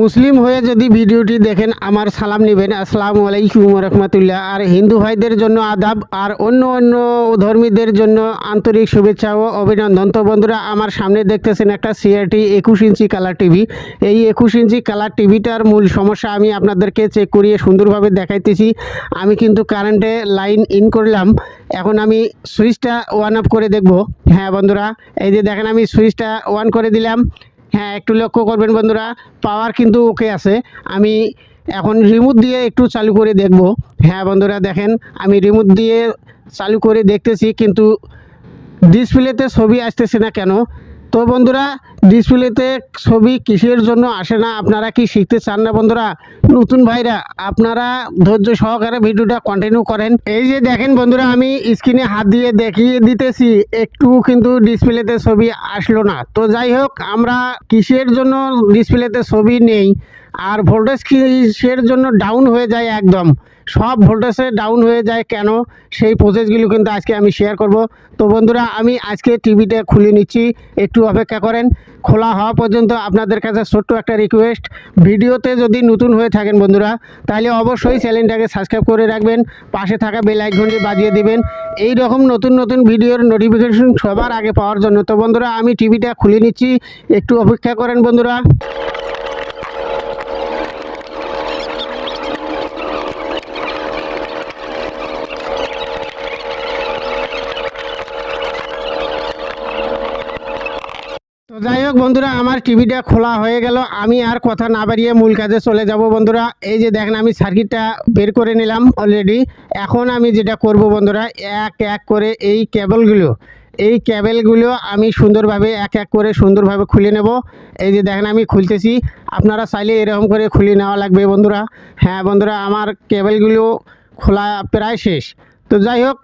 মুসলিম হয়ে যদি ভিডিওটি দেখেন, আমার সালাম নেবেন। আসসালামু আলাইকুম রহমতুল্লাহ আর হিন্দু ভাইদের জন্য আদাব, আর অন্য অন্য ধর্মীদের জন্য আন্তরিক শুভেচ্ছা ও অভিনন্দন। তো বন্ধুরা, আমার সামনে দেখতেছেন একটা সিআরটি একুশ ইঞ্চি কালার টিভি এই একুশ ইঞ্চি কালার টিভিটার মূল সমস্যা আমি আপনাদেরকে চেক করিয়ে সুন্দরভাবে দেখাইতেছি। আমি কিন্তু কারেন্টে লাইন ইন করলাম। এখন আমি সুইচটা ওয়ান অফ করে দেখব। হ্যাঁ বন্ধুরা, এই যে দেখেন, আমি সুইচটা ওয়ান করে দিলাম। হ্যাঁ একটু লক্ষ্য করবেন বন্ধুরা পাওয়ার কিন্তু ওকে আছে। আমি এখন রিমোট দিয়ে একটু চালু করে দেখব। হ্যাঁ বন্ধুরা, দেখেন, আমি রিমোট দিয়ে চালু করে দেখতেছি, কিন্তু ডিসপ্লেতে ছবি আসতেছে না কেন? তো বন্ধুরা ডিসপ্লেতে ছবি কিসের জন্য আসে না? আপনারা কি শিখতে চান না বন্ধুরা? নতুন ভাইরা, আপনারা ধৈর্য সহকারে ভিডিওটা কন্টিনিউ করেন। এই যে দেখেন বন্ধুরা, আমি স্ক্রিনে হাত দিয়ে দেখিয়ে দিতেছি, একটু কিন্তু ডিসপ্লেতে ছবি আসলো না। তো যাই হোক, আমরা কিসের জন্য ডিসপ্লেতে ছবি নেই, আর ভোল্টেজ কিসের জন্য ডাউন হয়ে যায় একদম। সব ভোল্টেজে ডাউন হয়ে যায় কেন? সেই প্রসেসগুলো কিন্তু আজকে আমি শেয়ার করব। তো বন্ধুরা, আমি আজকে টিভিটা খুলে নিচ্ছি। একটু অপেক্ষা করেন। খোলা হওয়া পর্যন্ত আপনাদের কাছে ছোট্ট একটা রিকোয়েস্ট ভিডিওতে যদি নতুন হয়ে থাকেন বন্ধুরা, তাহলে অবশ্যই চ্যানেলটাকে সাবস্ক্রাইব করে রাখবেন। পাশে থাকা বেল আইকনটি বাজিয়ে দিবেন। এই রকম নতুন নতুন ভিডিওর নোটিফিকেশন সবার আগে পাওয়ার জন্য। তো বন্ধুরা, আমি টিভিটা খুলে নিচ্ছি। একটু অপেক্ষা করেন বন্ধুরা। তো যাই হোক বন্ধুরা, আমার টিভিটা খোলা হয়ে গেল। আমি আর কথা না বাড়িয়ে মূল কাজে চলে যাব বন্ধুরা। এই যে দেখেন, আমি সার্কিটটা বের করে নিলাম অলরেডি এখন আমি যেটা করব বন্ধুরা, এক এক করে এই কেবলগুলো এই কেবলগুলো আমি সুন্দরভাবে এক এক করে সুন্দরভাবে খুলে নেব। এই যে দেখেন, আমি খুলতেছি। আপনারা চাইলে এরকম করে খুলে নেওয়া লাগবে বন্ধুরা। হ্যাঁ বন্ধুরা, আমার কেবলগুলো খোলা প্রায় শেষ। তো যাই হোক,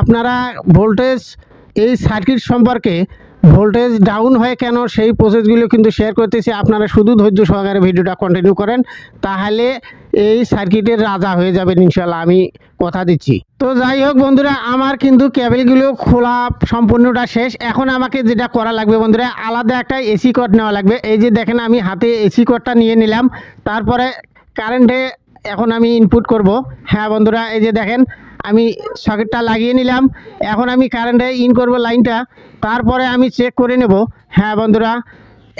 আপনারা ভোল্টেজ এই সার্কিট সম্পর্কে ভোল্টেজ ডাউন হয় কেন সেই প্রসেসগুলো কিন্তু শেয়ার করতেছি। আপনারা শুধু ধৈর্য সহকারে ভিডিওটা কন্টিনিউ করেন, তাহলে এই সার্কিটের রাজা হয়ে যাবেন ইনশাল্লাহ আমি কথা দিচ্ছি। তো যাই হোক বন্ধুরা, আমার কিন্তু কেবেলগুলো খোলা সম্পূর্ণটা শেষ। এখন আমাকে যেটা করা লাগবে বন্ধুরা, আলাদা একটা এসি কট নেওয়া লাগবে। এই যে দেখেন, আমি হাতে এসি কটটা নিয়ে নিলাম। তারপরে কারেন্টে এখন আমি ইনপুট করব। হ্যাঁ বন্ধুরা, এই যে দেখেন আমি সকেটটা লাগিয়ে নিলাম। এখন আমি কারেন্টে ইন করব লাইনটা তারপরে আমি চেক করে নেব। হ্যাঁ বন্ধুরা,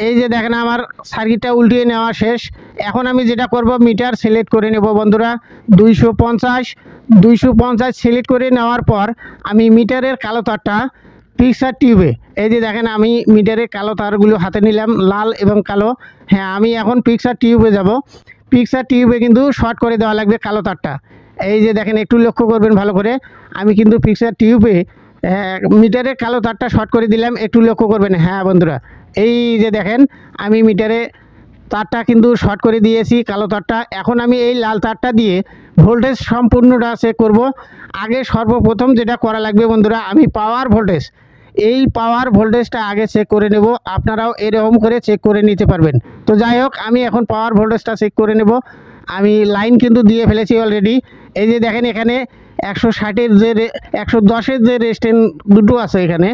এই যে দেখেন আমার সার্কিটটা উল্টিয়ে নেওয়া শেষ। এখন আমি যেটা করব মিটার সিলেক্ট করে নেব বন্ধুরা। দুইশো পঞ্চাশ দুইশো পঞ্চাশ সিলেক্ট করে নেওয়ার পর আমি মিটারের কালো তারটা পিকচার টিউবে এই যে দেখেন আমি মিটারের কালো তারগুলো হাতে নিলাম, লাল এবং কালো। হ্যাঁ আমি এখন পিকচার টিউবে যাব। পিকচার টিউবে কিন্তু শর্ট করে দেওয়া লাগবে কালো তারটা। এই যে দেখেন, একটু লক্ষ্য করবেন ভালো করে। আমি কিন্তু পিকচার টিউবে মিটারের কালো তারটা শর্ট করে দিলাম, একটু লক্ষ্য করবেন। হ্যাঁ বন্ধুরা, এই যে দেখেন, আমি মিটারে তারটা কিন্তু শর্ট করে দিয়েছি, কালো তারটা। এখন আমি এই লাল তারটা দিয়ে ভোল্টেজ সম্পূর্ণটা চেক করব। আগে সর্বপ্রথম যেটা করা লাগবে বন্ধুরা, আমি পাওয়ার ভোল্টেজ এই পাওয়ার ভোল্টেজটা আগে চেক করে নেব, আপনারাও এরকম করে চেক করে নিতে পারবেন। তো যাই হোক, আমি এখন পাওয়ার ভোল্টেজটা চেক করে নেব। আমি লাইন কিন্তু দিয়ে ফেলেছি অলরেডি এই যে দেখেন এখানে একশো ষাটের যে একশো দশের যে রেস্টেন্ট দুটো আছে এখানে,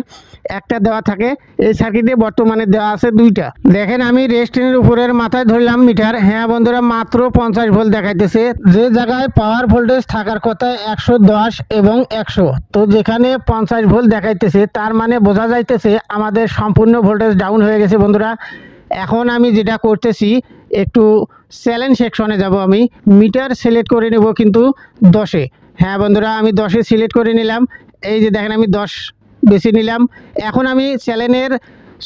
একটা দেওয়া থাকে। এই সার্কিটে বর্তমানে দেওয়া আছে দুইটা। দেখেন আমি রেস্টেন্টের উপরের মাথায় ধরলাম মিটার। হ্যাঁ বন্ধুরা, মাত্র পঞ্চাশ ভোল্ট দেখাইতেছে। যে জায়গায় পাওয়ার ভোল্টেজ থাকার কথা একশো দশ এবং একশো। তো যেখানে পঞ্চাশ ভোল্ট দেখাইতেছে, তার মানে বোঝা যাইতেছে আমাদের সম্পূর্ণ ভোল্টেজ ডাউন হয়ে গেছে বন্ধুরা। এখন আমি যেটা করতেছি একটু চ্যালেঞ্জ সেকশনে যাব আমি। মিটার সিলেক্ট করে নেব কিন্তু দশে। হ্যাঁ বন্ধুরা, আমি দশে সিলেক্ট করে নিলাম। এই যে দেখেন আমি দশ বেশি নিলাম। এখন আমি চ্যানেলের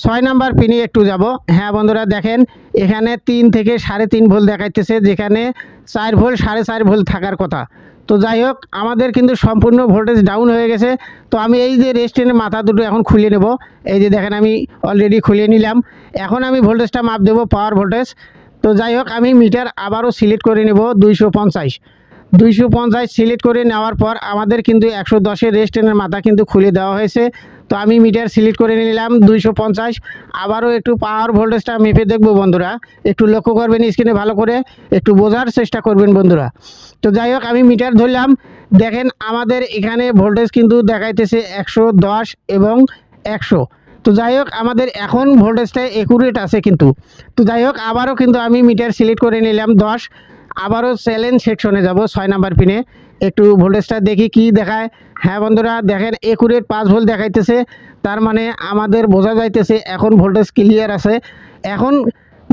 ছয় নাম্বার পিনে একটু যাব। হ্যাঁ বন্ধুরা, দেখেন এখানে তিন থেকে সাড়ে তিন ভোল দেখাইতেছে, যেখানে চার ভোল সাড়ে চার ভোল থাকার কথা। তো যাই হোক, আমাদের কিন্তু সম্পূর্ণ ভোল্টেজ ডাউন হয়ে গেছে। তো আমি এই যে রেস্টেন্টের মাথা দুটো এখন খুলে নেব। এই যে দেখেন আমি অলরেডি খুলে নিলাম। এখন আমি ভোল্টেজটা মাপ দেবো পাওয়ার ভোল্টেজ তো যাই হোক, আমি মিটার আবারও সিলেক্ট করে নেব দুইশো পঞ্চাশ। দুইশো পঞ্চাশ সিলেক্ট করে নেওয়ার পর আমাদের কিন্তু একশো দশের রেস্টেনের মাথা কিন্তু খুলে দেওয়া হয়েছে। তো আমি মিটার সিলেক্ট করে নিলাম দুইশো পঞ্চাশ। আবারও একটু পাওয়ার ভোল্টেজটা মেপে দেখব বন্ধুরা। একটু লক্ষ্য করবেন স্ক্রিনে ভালো করে, একটু বোঝার চেষ্টা করবেন বন্ধুরা। তো যাই হোক, আমি মিটার ধরলাম। দেখেন আমাদের এখানে ভোল্টেজ কিন্তু দেখাইতেছে একশো দশ এবং একশো। তো যাই হোক, আমাদের এখন ভোল্টেজটা একুরেট আছে কিন্তু। তো যাই হোক, আবারও কিন্তু আমি মিটার সিলেক্ট করে নিলাম দশ, আবারও চ্যালেঞ্জ সেকশনে যাব ছয় নাম্বার পিনে একটু ভোল্টেজটা দেখি কি দেখায়। হ্যাঁ বন্ধুরা, দেখেন একুরেট পাঁচ ভোল্ট দেখাইতেছে, তার মানে আমাদের বোঝা যাইতেছে এখন ভোল্টেজ ক্লিয়ার আছে। এখন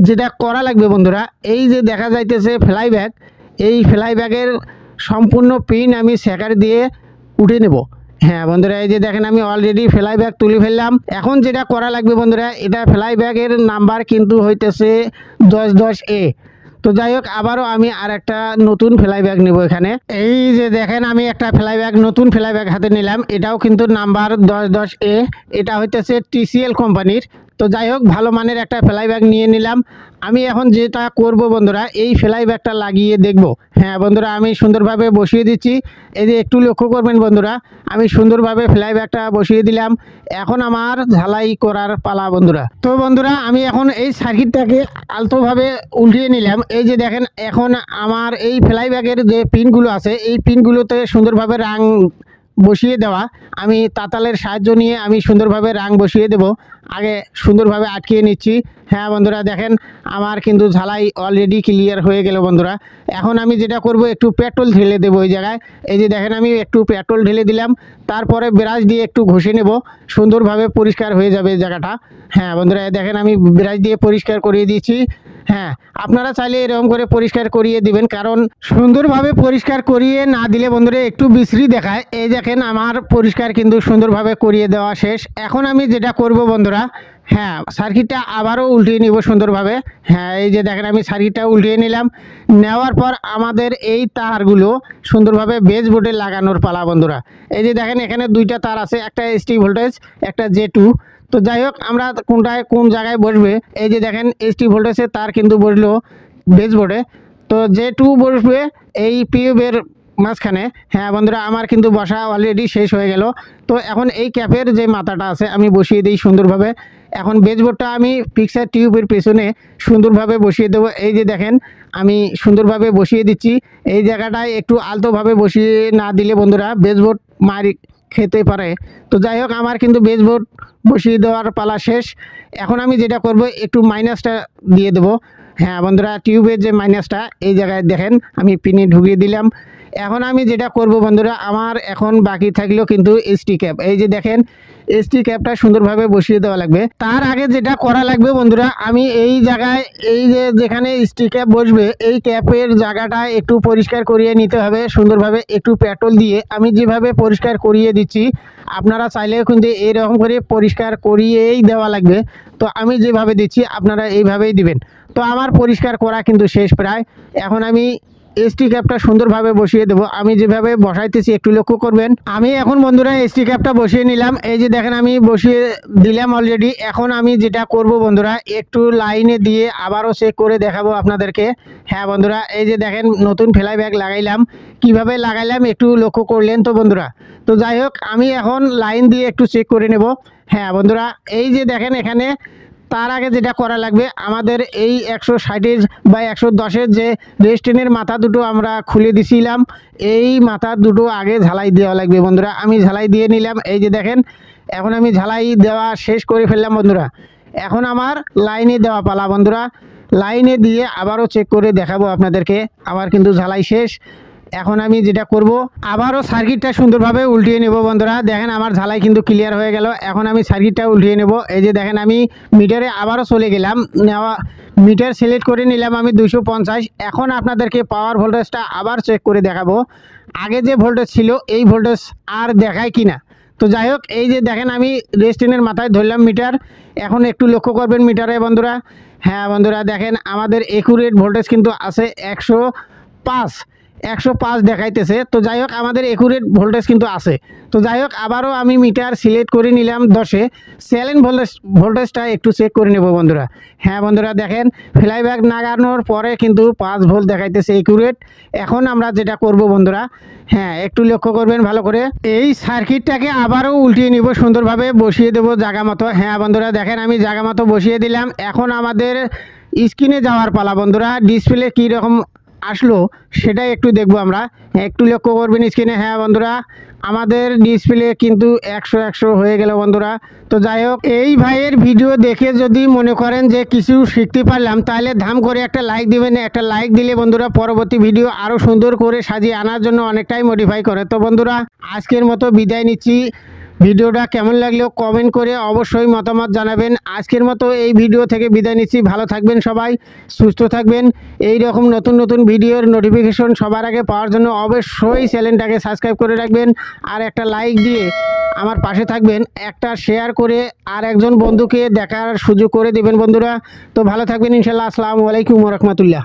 যেটা করা লাগবে বন্ধুরা, এই যে দেখা যাইতেছে ফ্লাই ব্যাগ এই ফ্লাই ব্যাগের সম্পূর্ণ পিন আমি সেকার দিয়ে উঠে নেব। হ্যাঁ বন্ধুরা, এই যে দেখেন, আমি অলরেডি ফ্লাই ব্যাগ তুলে ফেললাম। এখন যেটা করা লাগবে বন্ধুরা, এটা ফ্লাই ব্যাগের নাম্বার কিন্তু হইতেছে দশ দশ এ তো যাই হোক, আবারও আমি আর একটা নতুন ফ্লাই ব্যাগ নেব এখানে। এই যে দেখেন, আমি একটা ফ্লাই ব্যাগ নতুন ফ্লাই ব্যাগ হাতে নিলাম। এটাও কিন্তু নাম্বার দশ দশ এ এটা হইতেছে টিসিএল কোম্পানির তো যাই হোক, ভালো মানের একটা ফ্লাই ব্যাগ নিয়ে নিলাম। আমি এখন যেটা করব বন্ধুরা, এই ফ্লাই ব্যাগটা লাগিয়ে দেখব। হ্যাঁ বন্ধুরা, আমি সুন্দরভাবে বসিয়ে দিচ্ছি। এই যে একটু লক্ষ্য করবেন বন্ধুরা, আমি সুন্দরভাবে ফ্লাই ব্যাগটা বসিয়ে দিলাম। এখন আমার ঝালাই করার পালা বন্ধুরা। তো বন্ধুরা, আমি এখন এই সার্কিটটাকে আলতোভাবে উল্টিয়ে নিলাম। এই যে দেখেন, এখন আমার এই ফ্লাই ব্যাগের যে পিনগুলো আছে, এই পিনগুলোতে সুন্দরভাবে রাং বসিয়ে দেওয়া। আমি তাতালের সাহায্য নিয়ে আমি সুন্দরভাবে রাং বসিয়ে দেব। আগে সুন্দরভাবে আটকিয়ে নিচ্ছি। হ্যাঁ বন্ধুরা, দেখেন আমার কিন্তু ঝালাই অলরেডি ক্লিয়ার হয়ে গেল বন্ধুরা। এখন আমি যেটা করব, একটু পেট্রোল ঢেলে দেবো ওই জায়গায়। এই যে দেখেন, আমি একটু পেট্রোল ঢেলে দিলাম। তারপরে ব্রাশ দিয়ে একটু ঘষে নেব। সুন্দরভাবে পরিষ্কার হয়ে যাবে জায়গাটা। হ্যাঁ বন্ধুরা দেখেন, আমি ব্রাশ দিয়ে পরিষ্কার করিয়ে দিচ্ছি হ্যাঁ আপনারা চাইলে এরকম করে পরিষ্কার করিয়ে দিবেন। কারণ সুন্দরভাবে পরিষ্কার করিয়ে না দিলে বন্ধুরা, একটু বিশ্রী দেখায়। এই দেখেন, আমার পরিষ্কার কিন্তু সুন্দরভাবে করিয়ে দেওয়া শেষ। এখন আমি যেটা করব বন্ধুরা হ্যাঁ সার্কিটটা আবারও উল্টিয়ে নিব সুন্দরভাবে। হ্যাঁ এই যে দেখেন আমি সার্কিটটা উল্টিয়ে নিলাম। নেওয়ার পর আমাদের এই তারগুলো সুন্দরভাবে বেজ বোর্ডে লাগানোর পালা, বন্ধুরা। এই যে দেখেন, এখানে দুইটা তার আছে, একটা এসটি ভোল্টেজ একটা জে টু তো যাই হোক, আমরা কোনটায় কোন জায়গায় বসবে? এই যে দেখেন এসটি ভোল্টেজের তার কিন্তু বসল বেজ বোর্ডে তো জে টু বসবে, এই পিউবের মাঝখানে। হ্যাঁ বন্ধুরা, আমার কিন্তু বসা অলরেডি শেষ হয়ে গেল। তো এখন এই ক্যাপের যে মাথাটা আছে, আমি বসিয়ে দিই সুন্দরভাবে। এখন বেজবোর্ডটা আমি পিকচার টিউবের পেছনে সুন্দরভাবে বসিয়ে দেবো। এই যে দেখেন, আমি সুন্দরভাবে বসিয়ে দিচ্ছি। এই জায়গাটায় একটু আলতোভাবে বসিয়ে না দিলে বন্ধুরা বেজবোর্ড মারি খেতে পারে। তো যাই হোক, আমার কিন্তু বেজবোর্ড বসিয়ে দেওয়ার পালা শেষ। এখন আমি যেটা করব, একটু মাইনাসটা দিয়ে দেবো। হ্যাঁ বন্ধুরা টিউবের যে মাইনাসটা এই জায়গায় দেখেন, আমি পিনে ঢুকিয়ে দিলাম। এখন আমি যেটা করব বন্ধুরা, আমার এখন বাকি থাকল কিন্তু এসটি ক্যাপ এই যে দেখেন এসটি ক্যাপটা সুন্দরভাবে বসিয়ে দেওয়া লাগবে। তার আগে যেটা করা লাগবে বন্ধুরা, আমি এই জায়গায়, এই যে যেখানে এসটি ক্যাপ বসবে, এই ক্যাপের জায়গাটা একটু পরিষ্কার করিয়ে নিতে হবে। সুন্দরভাবে একটু পেট্রোল দিয়ে আমি যেভাবে পরিষ্কার করিয়ে দিচ্ছি, আপনারা চাইলেও কিন্তু এইরকম করে পরিষ্কার করিয়েই দেওয়া লাগবে। তো আমি যেভাবে দিচ্ছি, আপনারা এইভাবেই দিবেন। তো আমার পরিষ্কার করা কিন্তু শেষ প্রায়। এখন আমি এসটি ক্যাপটা সুন্দরভাবে বসিয়ে দেবো। আমি যেভাবে বসাইতেছি, একটু লক্ষ্য করবেন। আমি এখন বন্ধুরা এসটি ক্যাপটা বসিয়ে নিলাম। এই যে দেখেন, আমি বসিয়ে দিলাম অলরেডি এখন আমি যেটা করব বন্ধুরা, একটু লাইনে দিয়ে আবারও চেক করে দেখাবো আপনাদেরকে। হ্যাঁ বন্ধুরা, এই যে দেখেন, নতুন ফেলাই ব্যাগ লাগাইলাম। কীভাবে লাগাইলাম একটু লক্ষ্য করলেন তো বন্ধুরা? তো যাই হোক, আমি এখন লাইন দিয়ে একটু চেক করে নেব। হ্যাঁ বন্ধুরা, এই যে দেখেন, এখানে তার আগে যেটা করা লাগবে, আমাদের এই একশো ষাটের বা একশো দশের যে রেস্টেনের মাথা দুটো আমরা খুলে দিছিলাম। এই মাথা দুটো আগে ঝালাই দেওয়া লাগবে বন্ধুরা। আমি ঝালাই দিয়ে নিলাম। এই যে দেখেন, এখন আমি ঝালাই দেওয়া শেষ করে ফেললাম বন্ধুরা। এখন আমার লাইনে দেওয়া পালা বন্ধুরা। লাইনে দিয়ে আবারও চেক করে দেখাবো আপনাদেরকে। আমার কিন্তু ঝালাই শেষ। এখন আমি যেটা করব, আবারও সার্কিটটা সুন্দরভাবে উল্টিয়ে নেব বন্ধুরা। দেখেন আমার ঝালাই কিন্তু ক্লিয়ার হয়ে গেল। এখন আমি সার্কিটটা উল্টিয়ে নেব। এই যে দেখেন আমি মিটারে আবারও চলে গেলাম। নেওয়া মিটার সিলেক্ট করে নিলাম আমি দুশো এখন আপনাদেরকে পাওয়ার ভোল্টেজটা আবার চেক করে দেখাবো। আগে যে ভোল্টেজ ছিল, এই ভোল্টেজ আর দেখায় কি না তো যাই হোক, এই যে দেখেন আমি রেস্টিনের মাথায় ধরলাম মিটার এখন একটু লক্ষ্য করবেন মিটারে বন্ধুরা। হ্যাঁ বন্ধুরা, দেখেন আমাদের একুরেট ভোল্টেজ কিন্তু আছে একশো পাঁচ। একশো পাঁচ দেখাইতেছে। তো যাই হোক, আমাদের একুরেট ভোল্টেজ কিন্তু আছে। তো যাই হোক, আবারও আমি মিটার সিলেক্ট করে নিলাম দশে। স্যালেন ভোল্টেজ ভোল্টেজটা একটু চেক করে নেব বন্ধুরা। হ্যাঁ বন্ধুরা, দেখেন ফ্লাইব্যাক নাগানোর পরে কিন্তু পাঁচ ভোল্ট দেখাইতেছে একুরেট এখন আমরা যেটা করব বন্ধুরা হ্যাঁ একটু লক্ষ্য করবেন ভালো করে। এই সার্কিটটাকে আবারও উল্টিয়ে নিব, সুন্দরভাবে বসিয়ে দেবো জাগা মতো। হ্যাঁ বন্ধুরা, দেখেন, আমি জাগা মতো বসিয়ে দিলাম। এখন আমাদের স্ক্রিনে যাওয়ার পালা বন্ধুরা ডিসপ্লে কী রকম আসলো, সেটাই একটু দেখব আমরা। একটু লক্ষ্য করবেন স্ক্রিনে হ্যাঁ বন্ধুরা, আমাদের ডিসপ্লে কিন্তু একশো একশো হয়ে গেল বন্ধুরা। তো যাই হোক, এই ভাইয়ের ভিডিও দেখে যদি মনে করেন যে কিছু শিখতে পারলাম, তাহলে ধাম করে একটা লাইক দিবেন, একটা লাইক দিলে বন্ধুরা পরবর্তী ভিডিও আরও সুন্দর করে সাজিয়ে আনার জন্য অনেকটাই মডিফাই করে। তো বন্ধুরা, আজকের মতো বিদায় নিচ্ছি। ভিডিওটা কেমন লাগল কমেন্ট করে অবশ্যই মতামত জানাবেন। আজকের মতো এই ভিডিও থেকে বিদায় নিচ্ছি। ভালো থাকবেন সবাই, সুস্থ থাকবেন। এই রকম নতুন নতুন ভিডিওর নোটিফিকেশন সবার আগে পাওয়ার জন্য অবশ্যই চ্যানেলটাকে সাবস্ক্রাইব করে রাখবেন আর একটা লাইক দিয়ে আমার পাশে থাকবেন। একটা শেয়ার করে আর একজন বন্ধুকে দেখার সুযোগ করে দেবেন বন্ধুরা। তো ভালো থাকবেন ইনশাল্লাহ আসসালামু আলাইকুম রহমতুল্লাহ।